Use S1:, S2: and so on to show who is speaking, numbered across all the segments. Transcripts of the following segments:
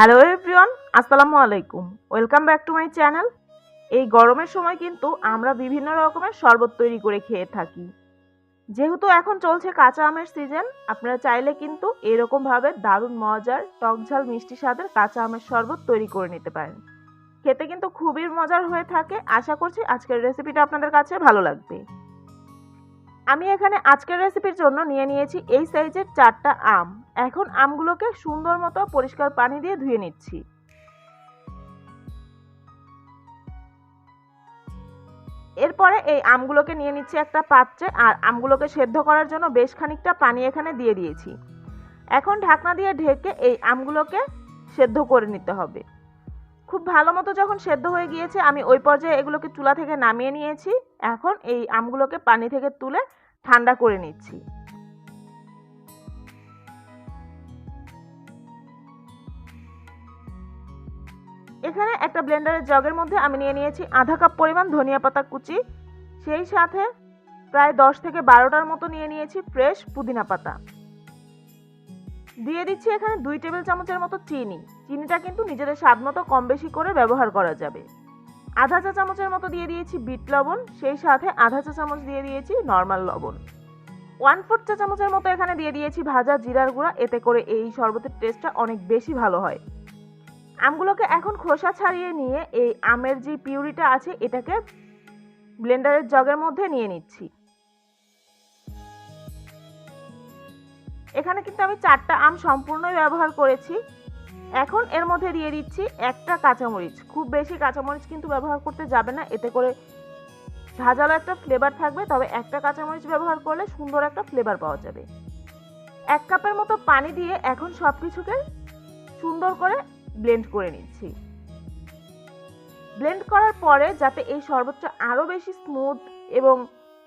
S1: Hello everyone আসসালামু আলাইকুম। Welcome back to my channel এই গরমের সময় কিন্তু আমরা বিভিন্ন রকমের শরবত তৈরি করে খেয়ে থাকি। যেহেতু এখন চলছে কাঁচা আমের সিজন আপনারা চাইলে কিন্তু এরকমভাবে দারুণ মজার টক ঝাল মিষ্টি স্বাদের কাঁচা আমের শরবত তৈরি করে নিতে পারেন। খেতে কিন্তু খুবই মজার হয়ে থাকে। আশা করছি আজকের রেসিপিটা আপনাদের কাছে ভালো লাগবে। আমি এখানে আজকের রেসিপির জন্য নিয়ে নিয়েছি এই সাইজের চারটা আম। এখন আমগুলোকে সুন্দর মতো পরিষ্কার পানি দিয়ে ধুয়ে নিচ্ছি। এরপরে এই আমগুলোকে নিয়ে নিচ্ছি একটা পাত্রে আর আমগুলোকে সেদ্ধ করার জন্য বেশ খানিকটা পানি এখানে দিয়ে দিয়েছি। এখন ঢাকনা দিয়ে ঢেকে এই আমগুলোকে সেদ্ধ করে নিতে হবে। খুব ভালো মতো যখন সেদ্ধ হয়ে গিয়েছে, আমি ওই পর্যায়ে এগুলোকে চুলা থেকে নামিয়ে নিয়েছি। এখন এই আমগুলোকে পানি থেকে তুলে ঠান্ডা করে নিচ্ছি। এখানে একটা ব্লেন্ডারের জগের মধ্যে আমি নিয়ে নিয়েছি আধা কাপ পরিমাণ ধনিয়া পাতা কুচি। সেই সাথে প্রায় দশ থেকে বারোটার মতো নিয়ে নিয়েছি ফ্রেশ পুদিনা পাতা। দিয়ে দিচ্ছি এখানে দুই টেবিল চামচের মতো চিনি। চিনিটা কিন্তু নিজেদের স্বাদ মতো কম বেশি করে ব্যবহার করা যাবে। আধা চা চামচের মতো দিয়ে দিয়েছি বিট লবণ, সেই সাথে আধা চা চামচ দিয়ে দিয়েছি নর্মাল লবণ। ওয়ান ফোর্থ চা চামচের মতো এখানে দিয়ে দিয়েছি ভাজা জিরার গুঁড়া, এতে করে এই শরবতের টেস্টটা অনেক বেশি ভালো হয়। আমগুলোকে এখন খোসা ছাড়িয়ে নিয়ে এই আমের যে পিউরিটা আছে, এটাকে ব্লেন্ডারের জগের মধ্যে নিয়ে নিচ্ছি। এখানে কিন্তু আমি চারটা আম সম্পূর্ণই ব্যবহার করেছি। এখন এর মধ্যে দিয়ে দিচ্ছি একটা কাঁচামরিচ। খুব বেশি কাঁচামরিচ কিন্তু ব্যবহার করতে যাবে না, এতে করে ঝাঁঝালো একটা ফ্লেভার থাকবে, তবে একটা কাঁচামরিচ ব্যবহার করলে সুন্দর একটা ফ্লেভার পাওয়া যাবে। এক কাপের মতো পানি দিয়ে এখন সব কিছুকে সুন্দর করে ব্লেন্ড করে নিচ্ছি। ব্লেন্ড করার পরে যাতে এই শরবতটা আরও বেশি স্মুথ এবং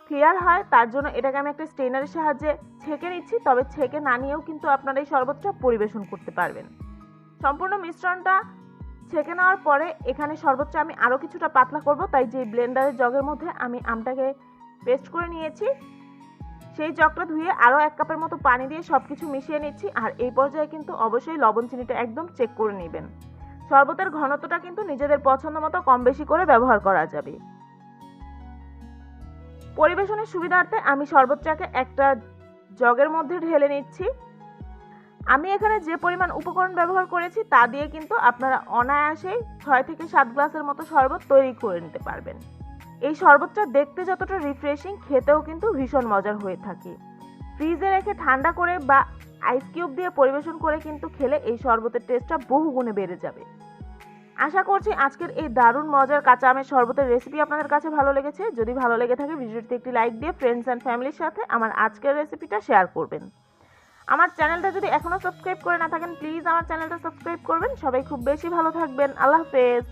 S1: ক্লিয়ার হয়, তার জন্য এটাকে আমি একটা স্টেনারের সাহায্যে ছেঁকে নিচ্ছি, তবে ছেঁকে না নিয়েও কিন্তু আপনারা এই শরবতটা পরিবেশন করতে পারবেন। সম্পূর্ণ মিশ্রণটা ছেঁকে নেওয়ার পরে এখানে শরবতটা আমি আরও কিছুটা পাতলা করব, তাই যে ব্লেন্ডারের জগের মধ্যে আমি আমটাকে পেস্ট করে নিয়েছি, সেই জগটা ধুয়ে আরও এক কাপের মতো পানি দিয়ে সব কিছু মিশিয়ে নিচ্ছি, আর এই পর্যায়ে কিন্তু অবশ্যই লবণ চিনিটা একদম চেক করে নেবেন। শরবতের ঘনত্বটা কিন্তু নিজেদের পছন্দ মতো কম বেশি করে ব্যবহার করা যাবে। পরিবেশনের সুবিধার্থে আমি শরবতটাকে একটা জগের মধ্যে ঢেলে নিচ্ছি। আমি এখানে যে পরিমাণ উপকরণ ব্যবহার করেছি, তা দিয়ে কিন্তু আপনারা অনায়াসেই ছয় থেকে সাত গ্লাসের মতো শরবত তৈরি করে নিতে পারবেন। এই শরবতটা দেখতে যতটা রিফ্রেশিং খেতেও কিন্তু ভীষণ মজার হয়ে থাকে। ফ্রিজে রেখে ঠান্ডা করে বা আইস কিউব দিয়ে পরিবেশন করে কিন্তু খেলে এই শরবতের টেস্টটা বহু গুণে বেড়ে যাবে। আশা করছি আজকের এই দারুণ মজার কাঁচা আমের শরবতের রেসিপি আপনাদের কাছে ভালো লেগেছে। যদি ভালো লেগে থাকে, ভিডিওটিতে একটি লাইক দিয়ে ফ্রেন্ডস অ্যান্ড ফ্যামিলির সাথে আমার আজকের রেসিপিটা শেয়ার করবেন। আমার চ্যানেলটা যদি এখনও সাবস্ক্রাইব করে না থাকেন প্লিজ আমার চ্যানেলটা সাবস্ক্রাইব করবেন। সবাই খুব বেশি ভালো থাকবেন। আল্লাহ হাফেজ।